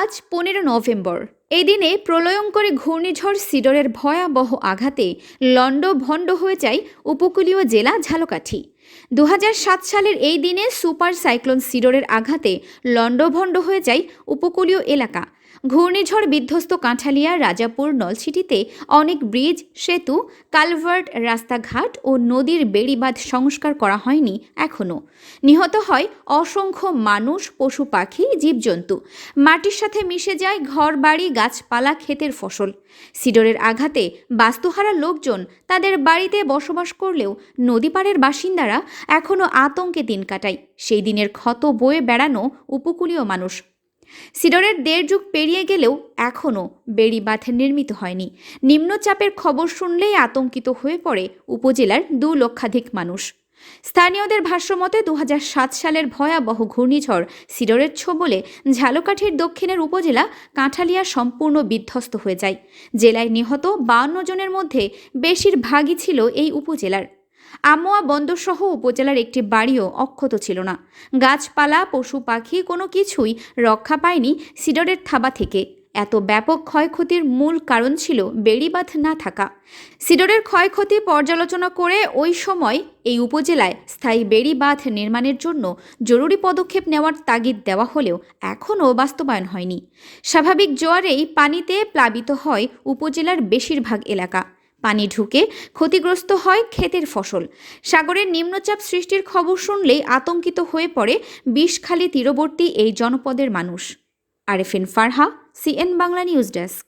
আজ পনেরো নভেম্বর। এই দিনে প্রলয়ঙ্করী ঘূর্ণিঝড় সিডরের ভয়াবহ আঘাতে লণ্ডভণ্ড হয়ে যায় উপকূলীয় জেলা ঝালকাঠি। দু সালের এই দিনে সুপার সাইক্লোন সিডরের আঘাতে লণ্ডভণ্ড হয়ে যায় উপকূলীয় এলাকা। ঘূর্ণিঝড় বিধ্বস্ত কাঁঠালিয়া, রাজাপুর নলছিটিতে অনেক ব্রিজ, সেতু, কালভার্ট রাস্তাঘাট ও নদীর বেড়িবাঁধ সংস্কার করা হয়নি এখনও নিহত হয় অসংখ্য মানুষ, পশু পাখি, জীবজন্তু। মাটির সাথে মিশে যায় ঘর বাড়ি গাছপালা, ক্ষেতের ফসল। সিডরের আঘাতে বাস্তুহারা লোকজন তাদের বাড়িতে বসবাস করলেও নদীপাড়ের বাসিন্দারা এখনও আতঙ্কে দিন কাটায়। সেই দিনের ক্ষত বয়ে বেড়ানো উপকূলীয় মানুষ। সিডরের দেড় যুগ পেরিয়ে গেলেও এখনও বেড়িবাঁধ নির্মিত হয়নি। নিম্নচাপের খবর শুনলেই আতঙ্কিত হয়ে পড়ে উপজেলার দু লক্ষাধিক মানুষ। স্থানীয়দের ভাষ্যমতে দু সালের ভয়াবহ ঘূর্ণিঝড় সিডরের ছোবলে ঝালকাঠির দক্ষিণের উপজেলা কাঁঠালিয়া সম্পূর্ণ বিধ্বস্ত হয়ে যায়। জেলায় নিহত বাউন্ন জনের মধ্যে বেশিরভাগই ছিল এই উপজেলার। আমোয়া বন্দরসহ উপজেলার একটি বাড়িও অক্ষত ছিল না। গাছপালা, পশু পাখি কোনো কিছুই রক্ষা পায়নি সিডরের থাবা থেকে। এত ব্যাপক ক্ষয়ক্ষতির মূল কারণ ছিল বেড়িবাঁধ না থাকা। সিডরের ক্ষয়ক্ষতি পর্যালোচনা করে ওই সময় এই উপজেলায় স্থায়ী বেড়িবাঁধ নির্মাণের জন্য জরুরি পদক্ষেপ নেওয়ার তাগিদ দেওয়া হলেও এখনও বাস্তবায়ন হয়নি। স্বাভাবিক জোয়ারেই পানিতে প্লাবিত হয় উপজেলার বেশিরভাগ এলাকা। পানি ঢুকে ক্ষতিগ্রস্ত হয় ক্ষেতের ফসল। সাগরের নিম্নচাপ সৃষ্টির খবর শুনলেই আতঙ্কিত হয়ে পড়ে বিষখালি তীরবর্তী এই জনপদের মানুষ। Arefin Farha, CN Bangla news desk.